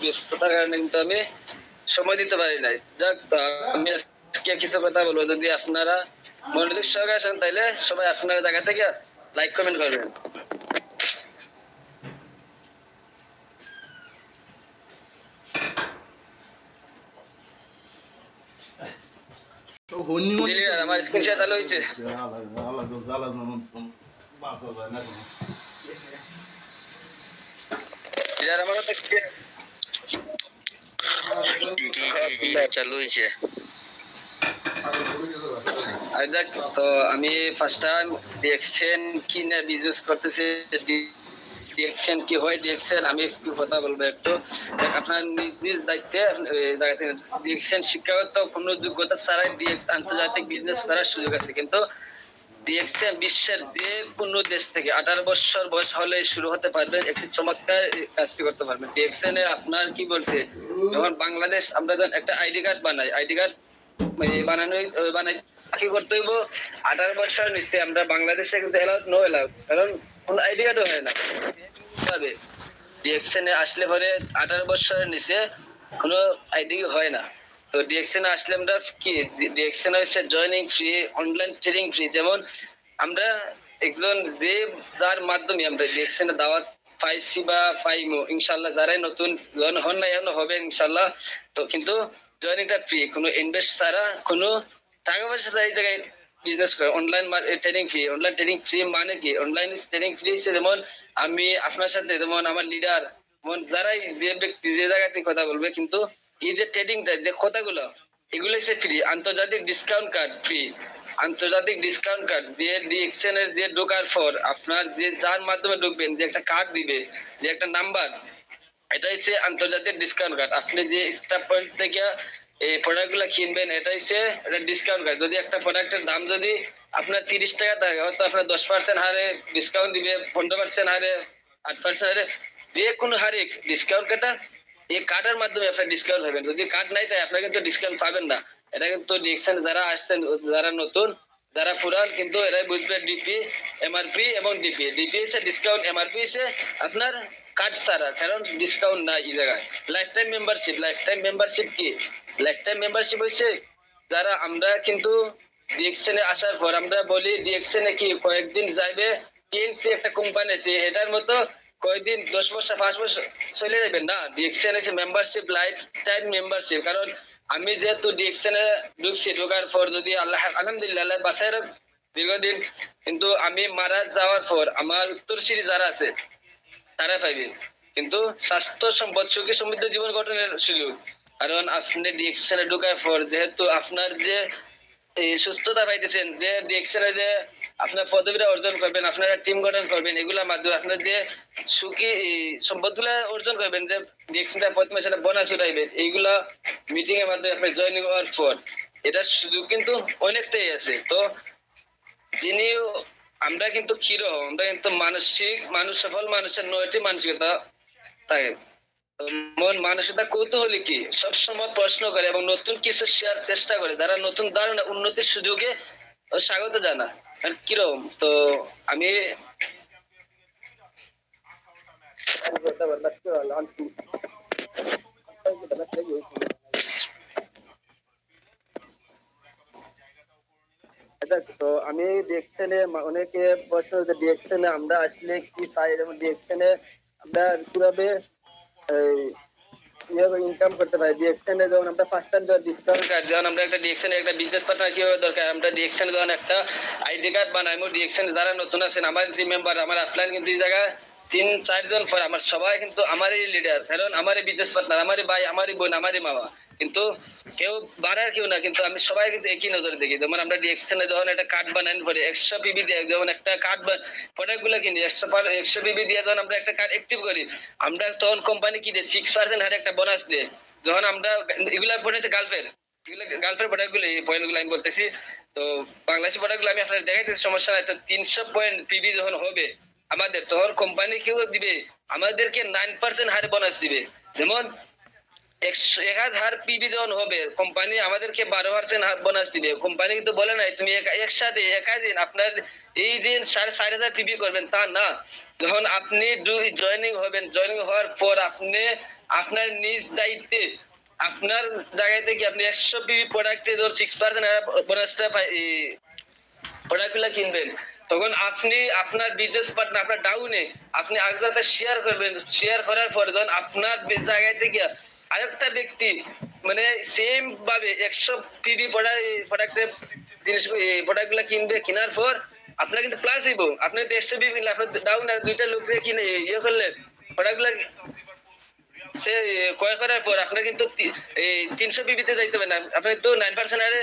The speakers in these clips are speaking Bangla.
ব্যস্ততার কারণে কিন্তু আমি সময় দিতে পারি নাই যাক আমি আজকে কিছু কথা বলব যদি আপনারা মনোযোগ সহকারে আসেন তাইলে সবাই আপনার জায়গা থেকে লাইক কমেন্ট করবেন আমার স্ক্রিনশট চালু হয়েছে চালু হয়েছে দেখ তো আমি ফার্স্ট টাইম ডিএক্সেন কি না বিজনেস করতেছি ডিএক্সেন কি হয় ডিএক্সেন আমি একটু কথা বলব একটু আপনার নিজ নিজ দায়িত্বে ডিএক্সেন শিক্ষাগত কোনো যোগ্যতা ছাড়াই ডিএক্স আন্তর্জাতিক বিজনেস করার সুযোগ আছে কিন্তু ডিএক্সএম বিশ্বের যে কোনো দেশ থেকে আঠারো বছর বয়স হলে শুরু হতে পারবেন একটি চমৎকার কাজটি করতে পারবেন এ আপনার কি বলছে? যখন বাংলাদেশ আমরা যখন একটা আইডি কার্ড বানাই, আইডি কার্ড বানানো বানাই, কি করতে হইব? আঠারো বছর নিচে আমরা বাংলাদেশে কিন্তু এলাউড নো এলাউড কারণ আইডি কার্ডও হয় না। পাবে ডিএক্সএন আসলে পরে আঠারো বছরের নিচে কোনো আইডি হয় না। তো ডিএক্সএন আসলে আমরা কি? ডিএক্সএন হচ্ছে joining free online training free যেমন আমরা একজন যে যার মাধ্যমে আমরা ডিএক্সএন দাওয়াত পাইছি বা পাইমো ইনশাল্লাহ যারাই নতুন জন হন না এখন হবেন ইনশাল্লাহ তো কিন্তু জয়নিংটা ফ্রি কোনো ইনভেস্ট ছাড়া কোনো টাকা পয়সা চাই জায়গায় বিজনেস করে online training free online training free মানে কি? অনলাইন ট্রেনিং ফ্রি যেমন আমি আপনার সাথে, যেমন আমার লিডার যেমন যারাই যে ব্যক্তি যে জায়গাতে কথা বলবে, কিন্তু যে ট্রেডিংটা যে কথাগুলো, এগুলো হচ্ছে ফ্রি আন্তর্জাতিক ডিসকাউন্ট কার্ড ফ্রি আন্তর্জাতিক ডিসকাউন্ট কার্ড যে ডিএক্সএনের যে ঢোকার পর আপনার যে যার মাধ্যমে ঢুকবেন, যে একটা কার্ড দিবে, যে একটা নাম্বার এটা হচ্ছে আন্তর্জাতিক ডিসকাউন্ট কার্ড আপনি যে স্টাফ পয়েন্ট থেকে এই প্রোডাক্টগুলা কিনবেন, এটা হচ্ছে এটা ডিসকাউন্ট কার্ড যদি একটা প্রোডাক্টের দাম যদি আপনার তিরিশ টাকা থাকে, হয়তো আপনার দশ পার্সেন্ট হারে ডিসকাউন্ট দিবে, পনেরো পার্সেন্ট হারে, আট পার্সেন্ট হারে, যে কোনো হারে ডিসকাউন্ট কার্ডটা এই কার্ডের মাধ্যমে আপনার ডিসকাউন্ট পাবেন যদি কার্ড নাই, তাই আপনার কিন্তু ডিসকাউন্ট পাবেন না। এটা কিন্তু ডিএক্সএন যারা আসছেন, যারা নতুন, যারা ফুরান কিন্তু এরাই বুঝবে ডিপি এমআরপি এবং ডিপি ডিপি হচ্ছে ডিসকাউন্ট এমআরপি হচ্ছে আপনার কার্ড ছাড়া, কারণ ডিসকাউন্ট নাই এই জায়গায়। Life time membership life time membership কি? লাইফ টাইম মেম্বারশিপ হচ্ছে যারা আমরা কিন্তু ডিএক্সএন এ আসার পর, আমরা বলি ডিএক্সএন এ কি কয়েকদিন যাইবে টিএনসি একটা কোম্পানি আছে, এটার মতো কয়েকদিন দশ বছর, পাঁচ বছর চলে যাবেন না? ডিএক্সএন আছে মেম্বারশিপ লাইফ টাইম মেম্বারশিপ কারণ আমি যেহেতু ডিএক্সএন এ ঢুকছি, ঢোকার পর যদি আল্লাহ, আলহামদুলিল্লাহ বাসায় রাখ, দীর্ঘদিন। কিন্তু আমি মারা যাওয়ার পর আমার উত্তরসূরি যারা আছে তারা পাইবে। কিন্তু স্বাস্থ্য সম্পদ, সুখী সমৃদ্ধ জীবন গঠনের সুযোগ। কারণ আপনি ডিএক্সএন এ ঢোকার পর যেহেতু আপনার যে সুস্থতা পাইতেছেন, যে এ যে আপনার পদবিটা অর্জন করবেন, আপনারা টিম গঠন করবেন, এগুলোর মাধ্যমে আপনার যে সুখী সম্পদগুলা অর্জন করবেন, যে ডিএক্সএন প্রথমে সেটা বোনাস উঠাইবেন, এইগুলা মিটিং এর মাধ্যমে আপনি জয়েনিং হওয়ার পর, এটা সুযোগ কিন্তু অনেকটাই আছে। তো যিনি আমরা কিন্তু কিরো আমরা কিন্তু মানসিক, মানুষ, সফল মানুষের নয়টি মানসিকতা থাকে। মন মানসিকতা কৌতূহলী কি? সবসময় প্রশ্ন করে এবং নতুন কিছু শেয়ার চেষ্টা করে। যারা নতুন ধারণা, উন্নতির সুযোগে স্বাগত জানা কীরকম তো আমি তো আমি মা- অনেকে প্রশ্ন যে ডিএক্সএন এ আমরা আসলে কি পাই? এবং ডিএক্সএন এ আমরা কীভাবে ইনকাম পার্টনার কীভাবে দরকার? আমরা ডিএক্সএন যখন একটা আইডি কার্ড বানাইমো ডিএক্সএন যারা নতুন আছেন, আমার টিম মেম্বার আমার অফলাইন কিন্তু এই জায়গায় তিন, চারজন পর আমার সবাই কিন্তু আমারই লিডার কারণ আমারই বিজনেস পার্টনার আমারই ভাই, আমারই বোন, আমারই মামা। কিন্তু কেউ বাড়ার কেউ না, কিন্তু আমি সবাই কিন্তু একই নজরে দেখি। যেমন আমরা ডিএক্সএন এ যখন একটা কার্ড বানাই পরে একশো পিবি দিয়ে, যেমন একটা কার্ড প্রোডাক্টগুলো কিনি একশো একশো পিবি দিয়ে যখন আমরা একটা কার্ড অ্যাক্টিভ করি, আমরা তখন কোম্পানি কি দেয়? সিক্স পার্সেন্ট হারে একটা বোনাস দেয়। যখন আমরা এগুলা পড়েছে গালফের গালফের প্রোডাক্টগুলো, এই পয়েন্টগুলো আমি বলতেছি। তো বাংলাদেশি প্রোডাক্টগুলো আমি আপনার দেখাইতেছি সমস্যা নাই। তো তিনশো পয়েন্ট পিবি যখন হবে আমাদের, তখন কোম্পানি কেউ দিবে, আমাদেরকে নাইন পার্সেন্ট হারে বোনাস দিবে। যেমন একশো এক হাজার পিবি যখন হবে। কোম্পানি আমাদেরকে বারো পার্সেন্ট বোনাস দিবে। কোম্পানি কিন্তু বলে নাই, তুমি একসাথে একা দিন আপনার এই দিন সাড়ে চার হাজার পিবি করবেন, তা না। যখন আপনি জয়েনিং হবেন জয়েনিং হওয়ার পর আপনি আপনার নিজ দায়িত্বে, আপনার থেকে আপনি একশো পিবি প্রোডাক্টে ধর সিক্স পার্সেন্ট বোনাসটা প্রোডাক্টগুলো কিনবেন। তখন আপনি আপনার বিজনেস পার্টনার আপনার ডাউনে আপনি সাথে শেয়ার করবেন। শেয়ার করার পর যখন আপনার জায়গায় থেকে আরেকটা ব্যক্তি মানে সেম ভাবে একশো পিবি প্রোডাক্টগুলো কিনবে, কেনার পর আপনার কিন্তু প্লাস হইব। আপনি তো একশো পিবি আপনার আর দুইটা লোককে কিনে ইয়ে করলে সে ক্রয় করার পর আপনার কিন্তু তিনশো পিবিতে যাইতে হবে না। আপনি তো নাইন পার্সেন্ট আরে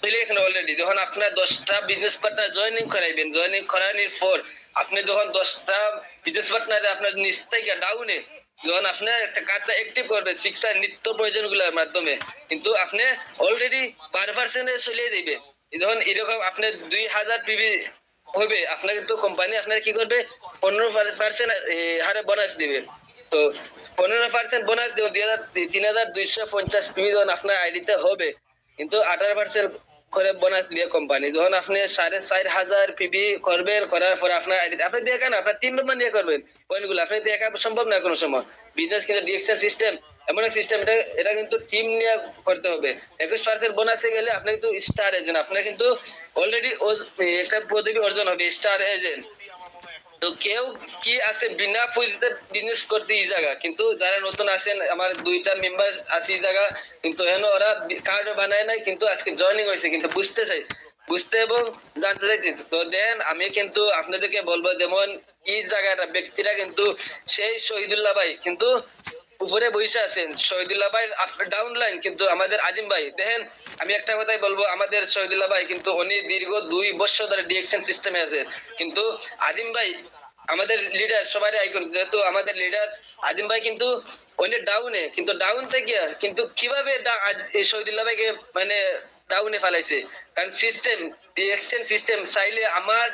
চলে গেছেন অলরেডি যখন আপনার দশটা বিজনেস পার্টনার জয়েনিং করাইবেন জয়েনিং করানোর পর আপনি যখন দশটা বিজনেস পার্টনারে আপনার নিচ ডাউনে যখন আপনার একটা কার্ডটা অ্যাক্টিভ করবে সিক্স নিত্য প্রয়োজনগুলোর মাধ্যমে, কিন্তু আপনি অলরেডি বারো পার্সেন্টে চলে দিবে। যখন এরকম আপনার দুই হাজার পিবি হবে, আপনার কিন্তু কোম্পানি আপনার কি করবে? পনেরো পার্সেন্ট হারে বোনাস দিবে। তো পনেরো পার্সেন্ট বোনাস দেবো দুই হাজার, তিন হাজার দুইশো পঞ্চাশ পিবি যখন আপনার আইডিতে হবে, কিন্তু আঠারো পার্সেন্ট করে বোনাস দিবে কোম্পানি যখন আপনি সাড়ে চার হাজার পিবি করবেন, করার পর আপনার আইডি আপনি দিয়ে কেন? আপনার টিম মেম্বার নিয়ে করবেন। পয়েন্টগুলো আপনি দিয়ে একা সম্ভব না কোনো সময়। বিজনেস কিন্তু ডিএক্সের সিস্টেম এমন এক সিস্টেম এটা এটা কিন্তু টিম নিয়ে করতে হবে। একুশ পার্সেন্ট বোনাসে গেলে আপনি কিন্তু স্টার এজেন্ট আপনার কিন্তু অলরেডি একটা পদবি অর্জন হবে স্টার এজেন্ট তো কেউ কি আছে বিনা পুঁজিতে বিজনেস করতে এই জায়গা? কিন্তু যারা নতুন আছেন, আমার দুইটা মেম্বার আছে এই জায়গা, কিন্তু এখন ওরা কার্ড বানায় নাই, কিন্তু আজকে জয়নিং হয়েছে কিন্তু বুঝতে চাই, বুঝতে এবং জানতে চাইছি তো দেন আমি কিন্তু আপনাদেরকে বলব, যেমন এই জায়গাটা, ব্যক্তিরা কিন্তু সেই শহীদুল্লাহ ভাই, কিন্তু উপরে বসে আছেন, শহীদুল্লাহ ভাই ডাউন লাইন কিন্তু আমাদের আজিম ভাই। দেখেন, আমি একটা কথাই বলব, আমাদের শহীদুল্লাহ ভাই কিন্তু উনি দীর্ঘ দুই বছর ধরে ডিএকশন সিস্টেমে আছে। কিন্তু আজিম ভাই, আমাদের লিডার সবাই আইকন যেহেতু আমাদের লিডার আজিম ভাই কিন্তু অনেক ডাউনে কিন্তু ডাউন থেকে কিন্তু কীভাবে শহীদুল্লাহ ভাইকে মানে ডাউনে ফেলাইছে? কারণ সিস্টেম ডিএকশন সিস্টেম চাইলে আমার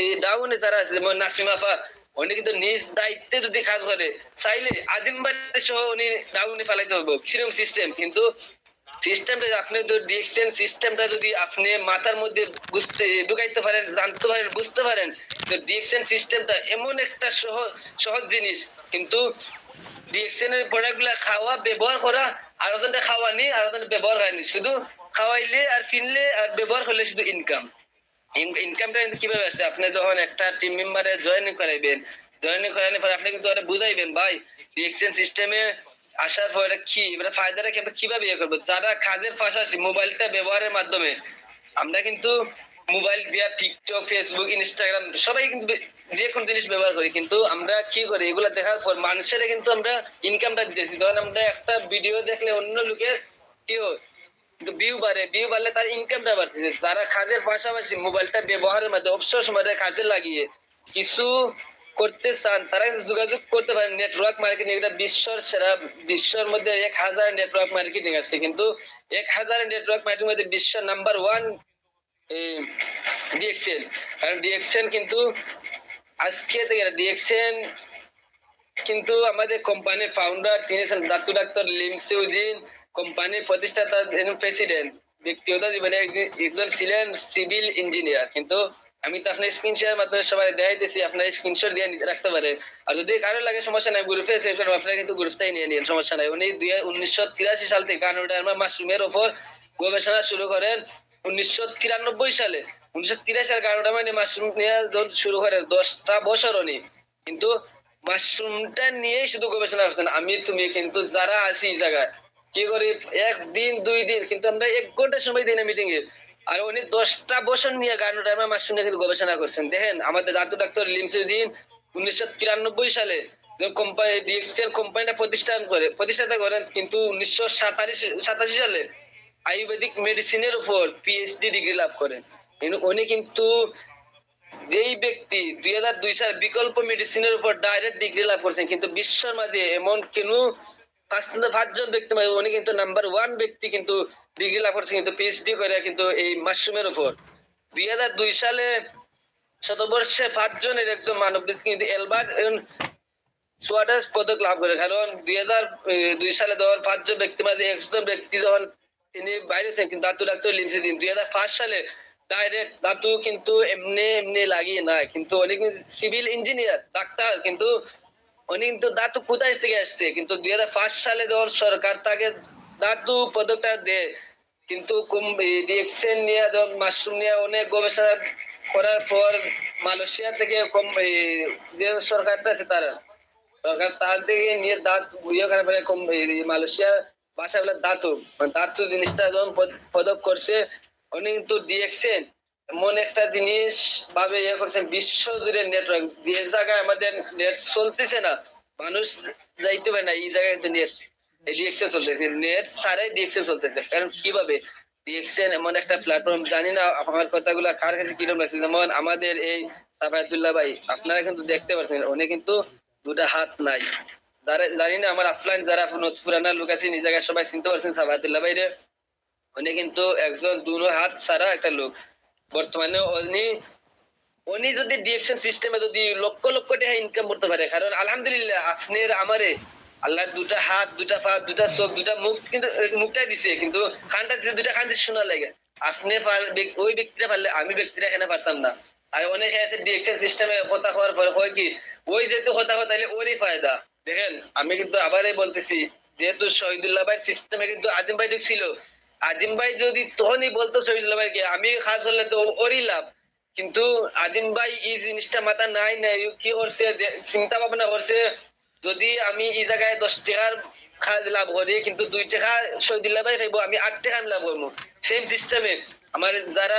এই ডাউনে যারা আছে নাসিমাফা উনি কিন্তু নিজ দায়িত্বে যদি কাজ করে, চাইলে আজিম ভাই সহ উনি ডাউনে ফেলাইতে হবে কীরকম সিস্টেম কিন্তু সিস্টেমটা আপনি তো ডিএক্সএন সিস্টেমটা যদি আপনি মাথার মধ্যে বুঝতে, ঢুকাইতে পারেন, জানতে পারেন, বুঝতে পারেন, তো ডিএক্সএন সিস্টেমটা এমন একটা সহজ সহজ জিনিস। কিন্তু ডিএক্সএন এর প্রোডাক্টগুলো খাওয়া, ব্যবহার করা আর ওজনটা খাওয়া নেই আর ওজনটা ব্যবহার হয়নি শুধু খাওয়াইলে আর ফিনলে আর ব্যবহার করলে শুধু ইনকাম ইনকামটা কীভাবে আসছে? আপনি যখন একটা টিম মেম্বারে করাইবেন করানোর আপনি কিন্তু বুঝাইবেন, ভাই ডিএক্সএন সিস্টেমে আসার পরে কি? এবার ফায়দাটা কি আমরা কীভাবে ইয়ে করব? যারা কাজের পাশাপাশি মোবাইলটা ব্যবহারের মাধ্যমে, আমরা কিন্তু মোবাইল দিয়া টিকটক ফেসবুক ইনস্টাগ্রাম সবাই কিন্তু যে কোনো জিনিস ব্যবহার করি। কিন্তু আমরা কি করি? এগুলা দেখার পর মানুষের কিন্তু আমরা ইনকামটা দিতেছি। তখন আমরা একটা ভিডিও দেখলে অন্য লোকের কি কিন্তু ভিউ বাড়ে ভিউ বাড়লে তার ইনকামটা বাড়তেছে। যারা কাজের পাশাপাশি মোবাইলটা ব্যবহারের মধ্যে অবসর কাজে লাগিয়ে কিছু করতে চান, তারা যোগাযোগ করতে নেটওয়ার্ক মার্কেটিং এটা বিশ্বর সেরা, বিশ্বর মধ্যে এক হাজার নেটওয়ার্ক মার্কেটিং আছে। কিন্তু এক হাজার নেটওয়ার্ক মার্কেটিং মধ্যে বিশ্ব নাম্বার ওয়ান ডিএক্সএল কারণ ডিএক্সএল কিন্তু আজকে থেকে ডিএক্সএল কিন্তু আমাদের কোম্পানির ফাউন্ডার তিনি দাতু ডাক্তার লিমসিউদ্দিন কোম্পানির প্রতিষ্ঠাতা প্রেসিডেন্ট ব্যক্তিগত জীবনে একজন- ছিলেন সিভিল ইঞ্জিনিয়ার কিন্তু আমি তো আপনার স্ক্রিন মাধ্যমে সবাই দেখাইতেছি, আপনার স্ক্রিনশট দিয়ে রাখতে পারেন আর যদি কারও লাগে সমস্যা নাই গ্রুপে সেভ করেন আপনারা কিন্তু গ্রুপটাই নিয়ে নিন, সমস্যা নাই। উনি দুই, উনিশশো তিরাশি সাল থেকে কানুডার্মা মাশরুমের ওপর গবেষণা শুরু করেন, উনিশশো তিরানব্বই সালে। উনিশশো তিরাশি সালে কানুডার্মা নিয়ে মাশরুম নিয়ে শুরু করেন, দশটা বছর উনি। কিন্তু মাশরুমটা নিয়ে শুধু গবেষণা করছেন। আমি, তুমি কিন্তু যারা আছি এই জায়গায় কি করি? একদিন, দুই দিন, কিন্তু আমরা এক ঘণ্টা সময় দিই না মিটিং এ। আর উনি দশটা বছর নিয়ে গানো টাইমে মাশরুম কিন্তু গবেষণা করছেন। দেখেন, আমাদের দাদু ডাক্তার লিমসুদ্দিন উনিশশো তিরানব্বই সালে কোম্পানি কোম্পানিটা প্রতিষ্ঠান করে, প্রতিষ্ঠাতা করেন, কিন্তু উনিশশো সাতাশি সালে আয়ুর্বেদিক মেডিসিনের উপর পিএইচডি ডিগ্রি লাভ করেন। উনি কিন্তু যেই ব্যক্তি দুই হাজার দুই সাল বিকল্প মেডিসিনের উপর ডাইরেক্ট ডিগ্রি লাভ করছেন, কিন্তু বিশ্বের মাঝে এমন কেন পাঁচজন ব্যক্তি উনি কিন্তু নাম্বার ওয়ান ব্যক্তি কিন্তু ডিগ্রি লাভ করছেন কিন্তু পিএইচডি করে কিন্তু এই মাশরুমের উপর। দুই হাজার দুই সালে শতবর্ষে পাঁচজনের একজন মানব কিন্তু এলবার্ট চুয়াঠাশ পদক লাভ করে। কারণ দুই হাজার দুই সালে যখন পাঁচজন ব্যক্তি মাঝে একজন ব্যক্তি যখন তিনি বাইরে ছিলেন, কিন্তু দাতু ডাক্তার লিখছে দিন দুই হাজার পাঁচ সালে ডাইরেক্ট দাতু কিন্তু এমনি এমনি লাগিয়ে নাই কিন্তু অনেক সিভিল ইঞ্জিনিয়ার ডাক্তার। কিন্তু উনি কিন্তু দাতু কোথায় থেকে আসছে? কিন্তু দুই হাজার পাঁচ সালে যখন সরকার তাকে দাতু পদকটা দেয়, কিন্তু ডিএক্সেন নিয়ে যখন মাশরুম নিয়ে অনেক গবেষণা করার পর মালয়েশিয়া থেকে কম যে সরকারটা আছে তারা, সরকার তার থেকে নিয়ে দাঁত ইয়ে করে কম মালয়েশিয়া ভাষা বলে দাতু। মানে দাতু জিনিসটা যখন পদ- পদক করছে, উনি কিন্তু ডিএক্সেন এমন একটা জিনিস ভাবে ইয়ে করছেন, বিশ্ব জুড়ে নেটওয়ার্ক যে জায়গায় আমাদের নেট চলতেছে না, মানুষ যাইতে পারে না, এই জায়গায় নেট ডিএক্সেন চলতেছে। নেট সারাই ডিএক্সেন চলতেছে। কারণ কীভাবে? ডিএক্সেন এমন একটা প্ল্যাটফর্ম জানি না আমার কথাগুলো কার কাছে কীরকম যেমন আমাদের এই সাফায়াতুল্লাহ ভাই, আপনারা কিন্তু দেখতে পাচ্ছেন উনি কিন্তু দুটা হাত নাই। যারা, জানি না আমার আফলাইন যারা পুরানা লোক আছে এই জায়গায় সবাই চিনতে পারছেন সাফায়াতুল্লাহ ভাই রে উনি কিন্তু একজন দুনো হাত ছাড়া একটা লোক। বর্তমানে উনি উনি যদি ডিএকশন সিস্টেমে যদি লক্ষ লক্ষ টাকা ইনকাম করতে পারে, কারণ আলহামদুলিল্লাহ আপনার আমারে আল্লাহ দুটা হাত, দুটা পা, দুটা চোখ, দুটা মুখ কিন্তু মুখটাই দিছে, কিন্তু কানটা দিছে দুটা কান দিছে শোনা লাগে। আপনি ওই ব্যক্তিরা পারলে আমি ব্যক্তিরা এখানে পারতাম না? আর অনেকে আছে ডিএকশন সিস্টেমে কথা হওয়ার পরে হয় কি, ওই যেহেতু কথা কথা ওরই ফায়দা। দেখেন, আমি কিন্তু আবারই বলতেছি, যেহেতু শহীদুল্লাহ ভাই সিস্টেমে কিন্তু আজিম ভাই ছিল আজিম ভাই যদি তখনই বলতো শহীদুল্লাহ ভাইকে, আমি খাস হলে তো ওরই লাভ। কিন্তু আদিম ভাই এই জিনিসটা মাথা নাই নাই, কি করছে চিন্তা ভাবনা করছে, যদি আমি এই জায়গায় দশ টাকার খাজ লাভ করি, কিন্তু দুই টাকা শহীদুল্লাহ ভাই খাইব, আমি আট টাকা আমি লাভ করব সেম সিস্টেমে আমার যারা